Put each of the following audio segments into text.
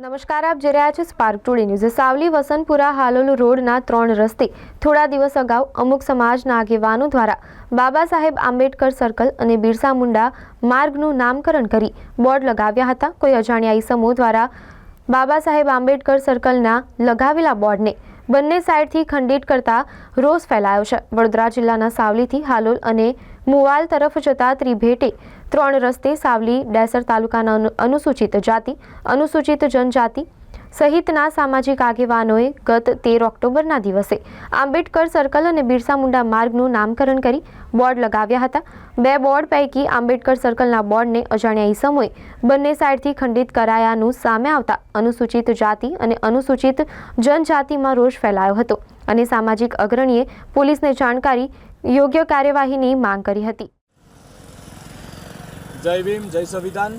નમસ્કાર, આપ જોઈ રહ્યા છો Spark Today News Savli Vasanpura Halol રોડના ત્રણ રસ્તે થોડા દિવસ અગાઉ અમુક સમાજના આગેવાનો દ્વારા બાબા સાહેબ આંબેડકર સર્કલ અને બિરસા મુંડા માર્ગનું નામકરણ કરી બોર્ડ લગાવ્યા હતા. કોઈ અજાણ્યા ઈસમો દ્વારા બાબા સાહેબ આંબેડકર સર્કલના લગાવેલા બોર્ડને બંને સાઈડથી ખંડિત કરતા રોષ ફેલાયો છે. વડોદરા જિલ્લાના સાવલીથી હાલોલ અને મુવાલ તરફ જતા ત્રિભેટે ત્રણ રસ્તે સાવલી, ડેસર તાલુકાના અનુસૂચિત જાતિ, અનુસૂચિત જનજાતિ સહિતના સામાજિક આગેવાનોએ ગત તેર ઓક્ટોબરના દિવસે આંબેડકર સર્કલ અને બિરસા મુંડા માર્ગનું નામકરણ કરી બોર્ડ લગાવ્યા હતા. બે બોર્ડ પૈકી આંબેડકર સર્કલના બોર્ડને અજાણ્યા ઈસમોએ બંને સાઈડથી ખંડિત કરાયાનું સામે આવતા અનુસૂચિત જાતિ અને અનુસૂચિત જનજાતિમાં રોષ ફેલાયો હતો અને સામાજિક અગ્રણીએ પોલીસને જાણકારી યોગ્ય કાર્યવાહીની માંગ કરી હતી. જય ભીમ, જય સંવિધાન.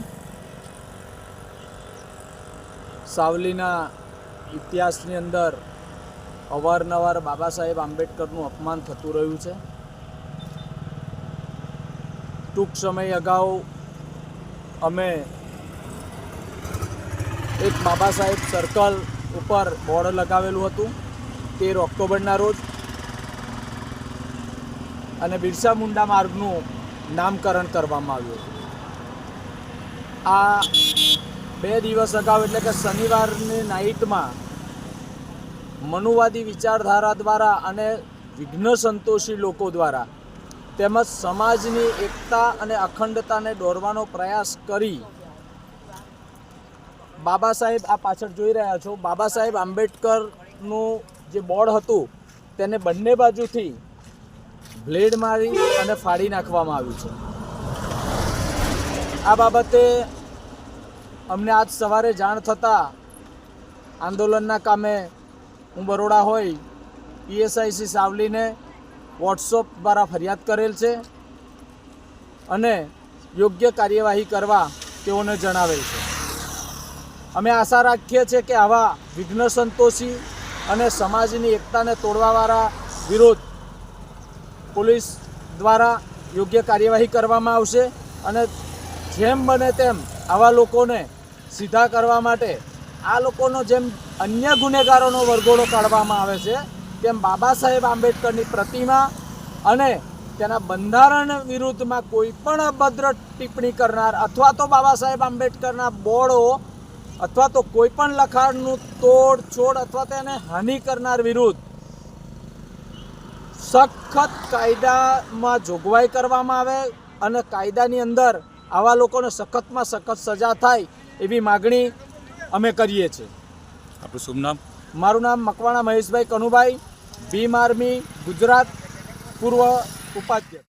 સાવલીના ઇતિહાસની અંદર અવારનવાર બાબા સાહેબ આંબેડકરનું અપમાન થતું રહ્યું છે. ટૂંક સમય અગાઉ અમે એક બાબા સાહેબ સર્કલ ઉપર બોર્ડ લગાવેલું હતું તેર ઓક્ટોબરના રોજ. અને બિરસા મુંડા માર્ગનું નામકરણ કરવામાં આવ્યું હતું. આ બે દિવસ અગાઉ એટલે કે શનિવારની નાઇટમાં મનુવાદી વિચારધારા દ્વારા અને વિઘ્ન સંતોષી લોકો દ્વારા તેમજ સમાજની એકતા અને અખંડતાને દોરવાનો પ્રયાસ કરી બાબા સાહેબ આ પાછળ જોઈ રહ્યા છો. બાબા સાહેબ આંબેડકરનું જે બોર્ડ હતું તેને બંને બાજુથી બ્લેડ મારી અને ફાડી નાખવામાં આવ્યું છે. આ બાબતે અમને આજ સવારે જાણ થતાં આંદોલનના કામે હું બરોડા હોય પીએસઆઈસી સાવલીને વોટ્સઅપ દ્વારા ફરિયાદ કરેલ છે અને યોગ્ય કાર્યવાહી કરવા તેઓને જણાવેલ છે. અમે આશા રાખીએ છીએ કે આવા વિઘ્ન સંતોષી અને સમાજની એકતાને તોડવાવાળા વિરોધ પોલીસ દ્વારા યોગ્ય કાર્યવાહી કરવામાં આવશે અને જેમ બને તેમ આવા લોકોને સીધા કરવા માટે આ લોકોનો જેમ અન્ય ગુનેગારોનો વરઘોડો કાઢવામાં આવે છે, તેમ બાબા સાહેબ આંબેડકરની પ્રતિમા અને તેના બંધારણ વિરુદ્ધમાં કોઈ પણ અભદ્ર ટિપ્પણી કરનાર અથવા તો બાબા સાહેબ આંબેડકરના બોર્ડો અથવા તો કોઈ પણ લખાણનું તોડ છોડ અથવા તેને હાનિ કરનાર વિરુદ્ધ સખત કાયદામાં જોગવાઈ કરવામાં આવે અને કાયદાની અંદર આવા લોકોને સખતમાં સખત સજા થાય એવી માગણી અમે કરીએ છીએ. આપણું શુભ નામ? મારું નામ મકવાણા મહેશભાઈ કનુભાઈ ભીમ આર્મી ગુજરાત પૂર્વ ઉપાધ્યક્ષ.